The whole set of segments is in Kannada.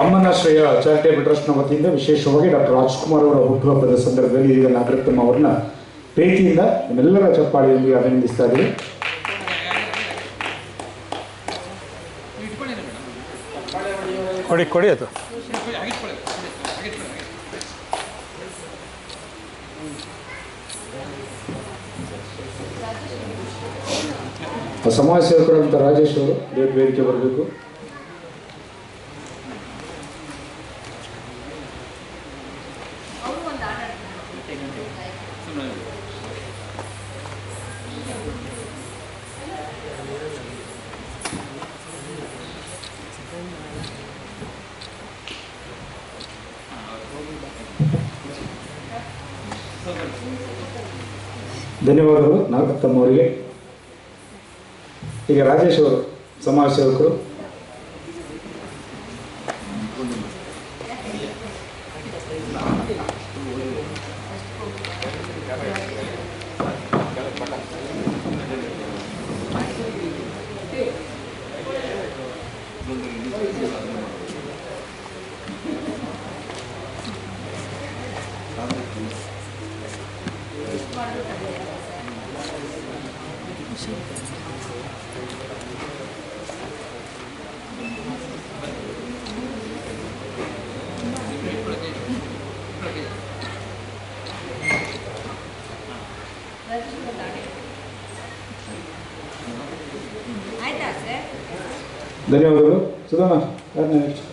ಅಮ್ಮನಾಶ್ರಯ ಚಾರಿಟೇಬಲ್ ಟ್ರಸ್ಟ್ನ ವತಿಯಿಂದ ವಿಶೇಷವಾಗಿ ಡಾಕ್ಟರ್ ರಾಜ್ಕುಮಾರ್ ಅವರ ಹುಟ್ಟುಹಬ್ಬದ ಸಂದರ್ಭದಲ್ಲಿ ಈಗ ನಾಗರತ್ನಮ್ಮ ಅವರನ್ನ ಪ್ರೀತಿಯಿಂದ ನಿಮ್ಮೆಲ್ಲರ ಚಪ್ಪಾಳಿಯೊಂದಿಗೆ ಅಭಿನಂದಿಸ್ತಾ ಇದ್ದೀವಿ ಕೊಡಿ ಕೊಡಿ ಅದು. ಸಮಾಜ ಸೇವಕರಂತ ರಾಜೇಶ್ ಅವರು ವೇದಿಕೆ ಬರಬೇಕು. ಧನ್ಯವಾದಗಳು. ನಾಗರತ್ನಮ್ಮ ಅವರಿಗೆ ಈಗ ರಾಜೇಶ್ ಅವರು ಸಮಾಜ ಸೇವಕರು ಧನ್ಯವಾದಗಳು. ನೆಕ್ಸ್ಟ್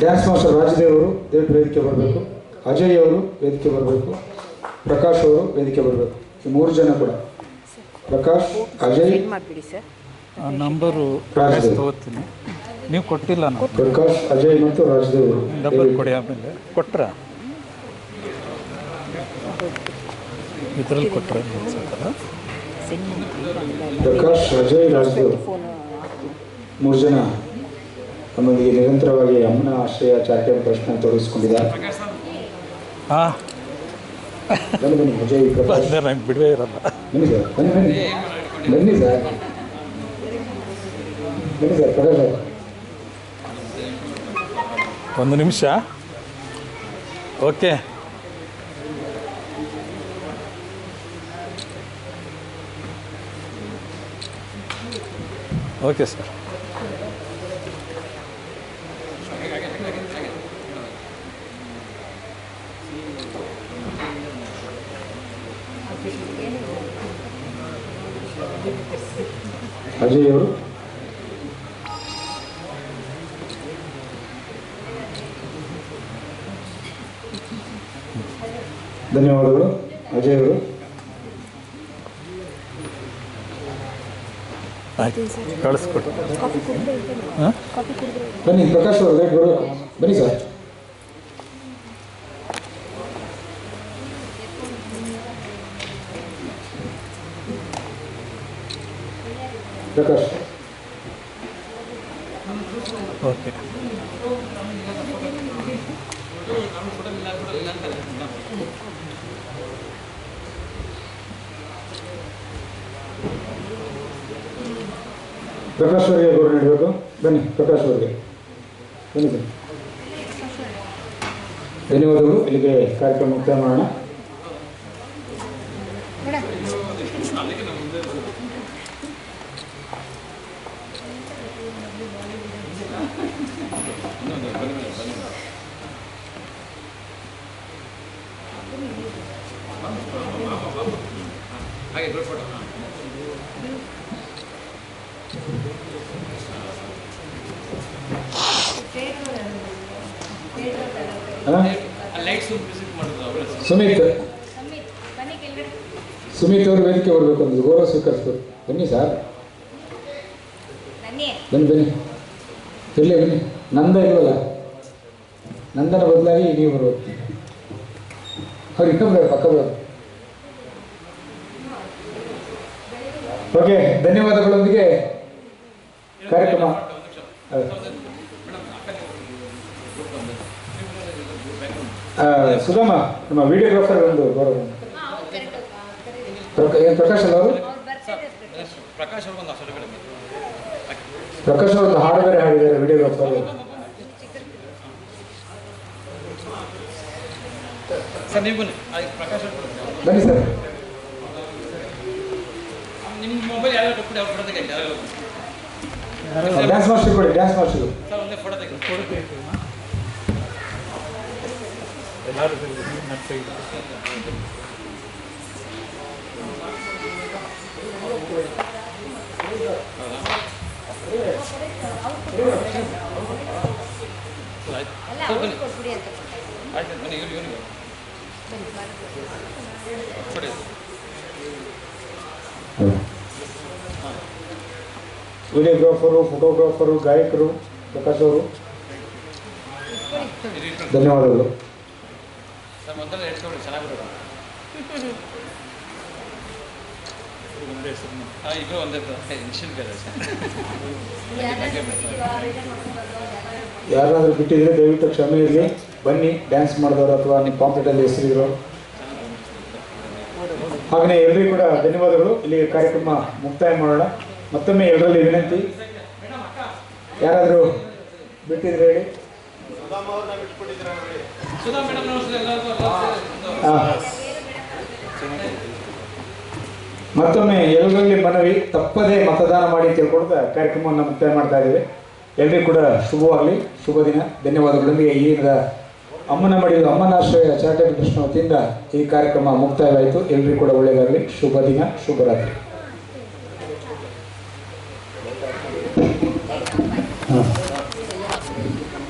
ಡ್ಯಾನ್ಸ್ ಮಾಸ್ಟರ್ ರಾಜದೇವ್ ಅವರು ದಯವಿಟ್ಟು ವೇದಿಕೆ ಬರಬೇಕು. ಅಜಯ್ ಅವರು ವೇದಿಕೆ ಬರಬೇಕು. ಪ್ರಕಾಶ್ ಅವರು ವೇದಿಕೆ ಬರಬೇಕು. ಈ ಮೂರು ಜನ ಕೂಡ. ಪ್ರಕಾಶ್ ಅಜಯ್. ಸರ್. ಆ ನಂಬರು. ತಗೋತೀನಿ ನೀವು ಕೊಟ್ಟಿಲ್ಲ ನಾವು ಪ್ರಕಾಶ್ ಅಜಯ್ ಮತ್ತು ರಾಜದೇವ್ ಅವರು. ಡಬ್ಬಲ್ ಕೊಡಿ ಆಮೇಲೆ. ಕೊಟ್ರ? ಇದ್ರಲ್ಲಿ ಕೊಟ್ರ ಪ್ರಕಾಶ್ ಅಜಯ್ ರಾಜದೇವ್ ಮೂರು ಜನ. ನಮ್ಮೊಂದಿಗೆ ನಿರಂತರವಾಗಿ ಅಮ್ಮನ ಆಶ್ರಯ ಚಾರಿಟೇಬಲ್ ಪ್ರಶ್ನೆ ತೊಡಗಿಸ್ಕೊಂಡಿದ್ದಾರೆ ಹಾಂ ಬನ್ನಿ ಬನ್ನಿ ಅಜಯ್ ಪ್ರಕಾಶ್ ಬಂದರೆ ನಂಗೆ ಬಿಡುವೇ ಇರಲ್ಲ. ಬನ್ನಿ ಸರ್ ಬನ್ನಿ ಬನ್ನಿ ಬನ್ನಿ ಸರ್. ಬನ್ನಿ ಸರ್ ಪ್ರಕಾಶ್ ಅವ್ರು. ಒಂದು ನಿಮಿಷ. ಓಕೆ. Okay sir. ಅಜಯ್ ಅವರು? ಧನ್ಯವಾದಗಳು. ಅಜಯ್ ಅವರು? ಆಯ್ತು. ಕಳಿಸ್ಕೊಟ್ಟು. ಬನ್ನಿ ಪ್ರಕಾಶ್ ಅವರು ಬನ್ನಿ ಸರ್. ಪ್ರಕಾಶ್. ಓಕೆ. ಪ್ರಕಾಶ್ ಅವರಿಗೆ ಗೌರವ ನೀಡಬೇಕು. ಬನ್ನಿ ಪ್ರಕಾಶ್ ಅವರಿಗೆ. ಬನ್ನಿ. ಧನ್ಯವಾದಗಳು. ಇಲ್ಲಿಗೆ ಕಾರ್ಯಕ್ರಮ ಮುಕ್ತಾಯ ಮಾಡೋಣ. ಹಾ? ಸುಮಿತ್ ಬನ್ನಿ ಕೆಳಗಡೆ. ಸುಮಿತ್ ಅವರು ವೇದಿಕೆ ಬರಬೇಕು ಒಂದು ಗೌರವ ಸ್ವೀಕರಿಸ್ಬೇಕು. ಬನ್ನಿ ಸರ್. ಬನ್ನಿ ಬನ್ನಿ. ಇರಲಿ, ಬನ್ನಿ. ನಂದ ಇಲ್ವಲ್ಲ? ನಂದನ ಬದಲಾಗಿ ನೀವು ಬರುತ್ತೆ ಅವ್ರು ಇನ್ನೊಬ್ರು ಪಕ್ಕ ಬರೋದು ಓಕೆ ಧನ್ಯವಾದಗಳೊಂದಿಗೆ ಕಾರ್ಯಕ್ರಮ ಸುಧಮ್ಮ ನಮ್ಮ ವಿಡಿಯೋಗ್ರಾಫರ್ ಒಂದು ಪ್ರಕ- ಏನ್ ಪ್ರಕಾಶ್ ಅಲ್ಲ ಅವರು? ಪ್ರಕಾಶ್ ಅವರು ಒಂದು ಪ್ರಕಾಶ್ ಅವರು ಒಂದು ಹಾಡು ಬೇರೆ ಹಾಡಿದ್ದಾರೆ ವಿಡಿಯೋಗ್ರಾಫರ್ ಬನ್ನಿ ಸರ್ ಡ್ಯಾನ್ಸ್ ಮಾಸ್ಟರ್ ಕೊಡಿ ಡ್ಯಾನ್ಸ್ ಮಾಸ್ಟರ್ ಎಲ್ಲರೂ ನರ್ಸರಿ ಆಯ್ತು ಬನ್ನಿ ವಿಡಿಯೋಗ್ರಾಫರು ಫೋಟೋಗ್ರಾಫರು ಗಾಯಕರು ಪ್ರಕಾಶ್ ಧನ್ಯವಾದಗಳು. ಸರ್ ಮೊದಲು ಹೇಳ್ಕೊಡಿ ಚೆನ್ನಾಗಿ ಬರೋದು ಒಂದೇ ಹೆಸರು ಈಗ ಒಂದೇ ಬೇರೆ ಯಾರಾದರೂ ಬಿಟ್ಟಿದ್ರೆ ದಯವಿಟ್ಟು ಕ್ಷಮೆ ಇರಲಿ ಬನ್ನಿ ಡ್ಯಾನ್ಸ್ ಮಾಡಿದವರು ಅಥವಾ ನಿಮ್ಮ ಪಾಂಪ್ಲೆಟಲ್ಲಿ ಹೆಸರಿದ್ರು. ಹಾಗೆಯೇ ಎಲ್ಲರಿಗೂ ಕೂಡ ಧನ್ಯವಾದಗಳು. ಇಲ್ಲಿ ಕಾರ್ಯಕ್ರಮ ಮುಕ್ತಾಯ ಮಾಡೋಣ. ಮತ್ತೊಮ್ಮೆ ಎಲ್ಲರಲ್ಲಿ ವಿನಂತಿ. ಯಾರಾದರೂ ಬಿಟ್ಟಿದ್ರೆ ಹೇಳಿ. ಸುಧಾ ಮೇಡಮ್ ನಮಸ್ತೆ. ಎಲ್ಲರಿಗೂ ಹಾ. ಮತ್ತೊಮ್ಮೆ ಎಲ್ಲರಲ್ಲಿ ಮನವಿ ತಪ್ಪದೇ ಮತದಾನ ಮಾಡಿ ತಿಳ್ಕೊಳ್ತಾ ಕಾರ್ಯಕ್ರಮವನ್ನು ಮುಕ್ತಾಯ ಮಾಡ್ತಾ ಇದ್ದೀವಿ. ಎಲ್ಲರಿಗೂ ಕೂಡ ಶುಭವಾಗಲಿ ಶುಭ ದಿನ. ಧನ್ಯವಾದಗಳೊಂದಿಗೆ ಈಗ ಅಮ್ಮನ ಮಡಿಲು ಅಮ್ಮನಾಶ್ರಯ ಚಾರಿಟೇಬಲ್ ಟ್ರಸ್ಟ್ ವತಿಯಿಂದ ಈ ಕಾರ್ಯಕ್ರಮ ಮುಕ್ತಾಯವಾಯಿತು. ಎಲ್ಲರಿಗೂ ಕೂಡ ಒಳ್ಳೆಯದಾಗಲಿ. ಶುಭ ದಿನ ಶುಭರಾತ್ರಿ